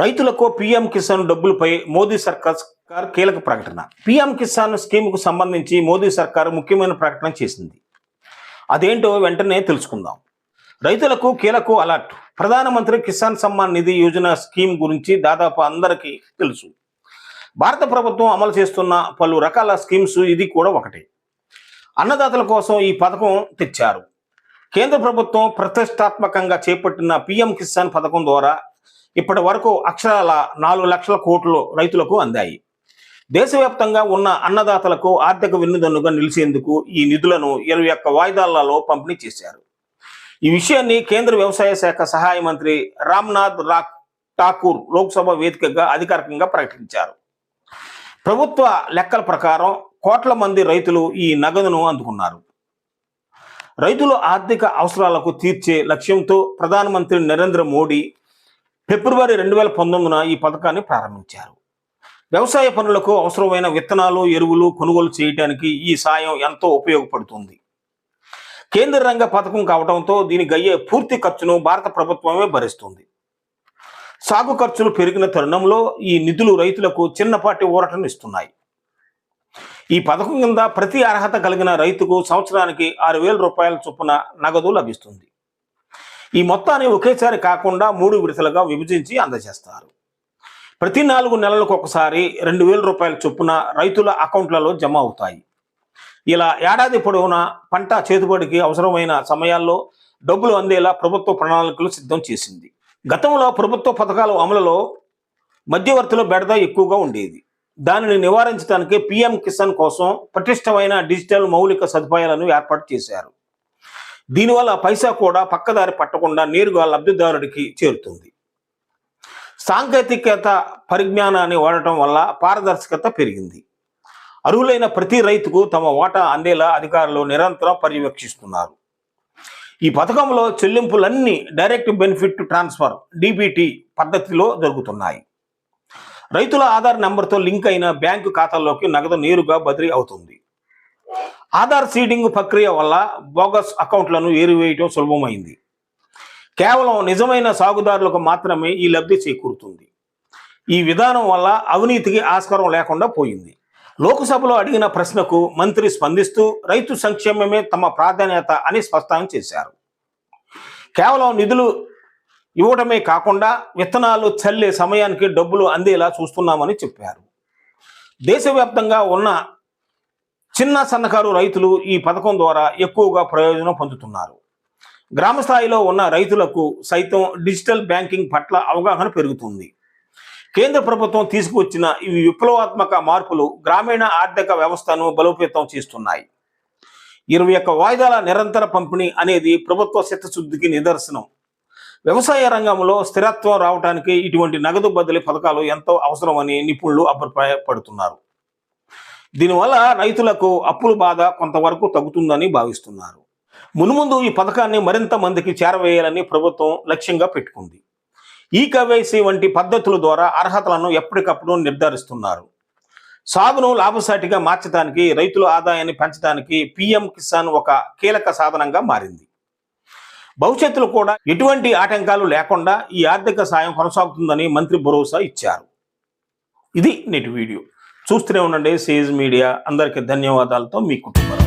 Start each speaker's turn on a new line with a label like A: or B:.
A: రైతులకు పీఎం కిసాన్ డబ్బులపై మోదీ సర్కార్ కీలక ప్రకటన. పీఎం కిసాన్ స్కీమ్కు సంబంధించి మోదీ సర్కార్ ముఖ్యమైన ప్రకటన చేసింది. అదేంటో వెంటనే తెలుసుకుందాం. రైతులకు కీలక అలర్ట్. ప్రధానమంత్రి కిసాన్ సమ్మాన్ నిధి యోజన స్కీమ్ గురించి దాదాపు అందరికీ తెలుసు. భారత ప్రభుత్వం అమలు చేస్తున్న పలు రకాల స్కీమ్స్ ఇది కూడా ఒకటి. అన్నదాతల కోసం ఈ పథకం తెచ్చారు. కేంద్ర ప్రభుత్వం ప్రతిష్టాత్మకంగా చేపట్టిన పీఎం కిసాన్ పథకం ద్వారా ఇప్పటి వరకు అక్షరాల నాలుగు లక్షల కోట్లు రైతులకు అందాయి. దేశవ్యాప్తంగా ఉన్న అన్నదాతలకు ఆర్థిక వెన్నుదన్నుగా నిలిచేందుకు ఈ నిధులను ఇరవై ఒక్క వాయిదాలలో పంపిణీ చేశారు. ఈ విషయాన్ని కేంద్ర వ్యవసాయ శాఖ సహాయ మంత్రి రామ్నాథ్ రాక్ ఠాకూర్ లోక్సభ వేదికగా అధికారికంగా ప్రకటించారు. ప్రభుత్వ లెక్కల ప్రకారం కోట్ల మంది రైతులు ఈ నగదును అందుకున్నారు. రైతుల ఆర్థిక అవసరాలకు తీర్చే లక్ష్యంతో ప్రధానమంత్రి నరేంద్ర మోడీ ఫిబ్రవరి రెండు వేల పంతొమ్మిదిన ఈ పథకాన్ని ప్రారంభించారు. వ్యవసాయ పనులకు అవసరమైన విత్తనాలు ఎరువులు కొనుగోలు చేయడానికి ఈ సాయం ఎంతో ఉపయోగపడుతుంది. కేంద్ర రంగ పథకం కావడంతో దీనికి అయ్యే పూర్తి ఖర్చును భారత ప్రభుత్వమే భరిస్తుంది. సాగు ఖర్చులు పెరిగిన తరుణంలో ఈ నిధులు రైతులకు చిన్నపాటి ఊరటను ఇస్తున్నాయి ఈ పథకం కింద ప్రతి అర్హత కలిగిన రైతుకు సంవత్సరానికి ఆరు వేల రూపాయల చొప్పున నగదు లభిస్తుంది. ఈ మొత్తాన్ని ఒకేసారి కాకుండా మూడు విడతలుగా విభజించి అందజేస్తారు. ప్రతి నాలుగు నెలలకు ఒకసారి రెండు వేల రూపాయల చొప్పున రైతుల అకౌంట్లలో జమ అవుతాయి. ఇలా ఏడాది పొడవునా పంట చేతుబడికి అవసరమైన సమయాల్లో డబ్బులు అందేలా ప్రభుత్వ ప్రణాళికలు సిద్ధం చేసింది. గతంలో ప్రభుత్వ పథకాల అమలులో మధ్యవర్తుల బెడద ఎక్కువగా ఉండేది. దానిని నివారించడానికి పిఎం కిసాన్ కోసం పటిష్టమైన డిజిటల్ మౌలిక సదుపాయాలను ఏర్పాటు చేశారు. దీనివల్ల పైసా కూడా పక్కదారి పట్టకుండా నేరుగా లబ్ధిదారుడికి చేరుతుంది. సాంకేతికత పరిజ్ఞానాన్ని వాడటం వల్ల పారదర్శకత పెరిగింది. అర్హులైన ప్రతి రైతుకు తమ వాటా అందేలా అధికారులు నిరంతరం పర్యవేక్షిస్తున్నారు. ఈ పథకంలో చెల్లింపులన్నీ డైరెక్ట్ బెనిఫిట్ ట్రాన్స్ఫర్ డిబిటి పద్ధతిలో జరుగుతున్నాయి. రైతుల ఆధార్ నెంబర్తో లింక్ అయిన బ్యాంకు ఖాతాల్లోకి నగదు నేరుగా బదిలీ అవుతుంది. ఆధార్ సీడింగ్ ప్రక్రియ వల్ల బోగస్ అకౌంట్లను ఏరివేయటం సులభమైంది. కేవలం నిజమైన సాగుదారులకు మాత్రమే ఈ లబ్ధి చేకూరుతుంది. ఈ విధానం వల్ల అవినీతికి ఆస్కారం లేకుండా పోయింది. లోక్సభలో అడిగిన ప్రశ్నకు మంత్రి స్పందిస్తూ రైతు సంక్షేమమే తమ ప్రాధాన్యత అని స్పష్టం చేశారు. కేవలం నిధులు ఇవ్వడమే కాకుండా విత్తనాలు చల్లే సమయానికి డబ్బులు అందేలా చూస్తున్నామని చెప్పారు. దేశవ్యాప్తంగా ఉన్న చిన్న సన్నకారు రైతులు ఈ పథకం ద్వారా ఎక్కువగా ప్రయోజనం పొందుతున్నారు. గ్రామ స్థాయిలో ఉన్న రైతులకు సైతం డిజిటల్ బ్యాంకింగ్ పట్ల అవగాహన పెరుగుతుంది. కేంద్ర ప్రభుత్వం తీసుకువచ్చిన ఈ విప్లవాత్మక మార్పులు గ్రామీణ ఆర్థిక వ్యవస్థను బలోపేతం చేస్తున్నాయి. ఇరవై ఒక్క వాయిదాల నిరంతర పంపిణీ అనేది ప్రభుత్వ చిత్తశుద్ధికి నిదర్శనం. వ్యవసాయ రంగంలో స్థిరత్వం రావడానికి ఇటువంటి నగదు బదిలీ పథకాలు ఎంతో అవసరమని నిపుణులు అభిప్రాయపడుతున్నారు. దీనివల్ల రైతులకు అప్పుల బాధ కొంతవరకు తగ్గుతుందని భావిస్తున్నారు. మునుముందు ఈ పథకాన్ని మరింత మందికి చేరవేయాలని ప్రభుత్వం లక్ష్యంగా పెట్టుకుంది. ఈ కవైసీ వంటి పద్ధతుల ద్వారా అర్హతలను ఎప్పటికప్పుడు నిర్ధారిస్తున్నారు. సాగును లాభసాటిగా మార్చడానికి రైతుల ఆదాయాన్ని పెంచడానికి పిఎం కిసాన్ ఒక కీలక సాధనంగా మారింది. భవిష్యత్తులో కూడా ఎటువంటి ఆటంకాలు లేకుండా ఈ ఆర్థిక సాయం కొనసాగుతుందని మంత్రి భరోసా ఇచ్చారు. ఇది నేటి వీడియో. చూస్తూనే ఉండండి సీజ్ మీడియా అందరికీ ధన్యవాదాలతో మీ కుటుంబం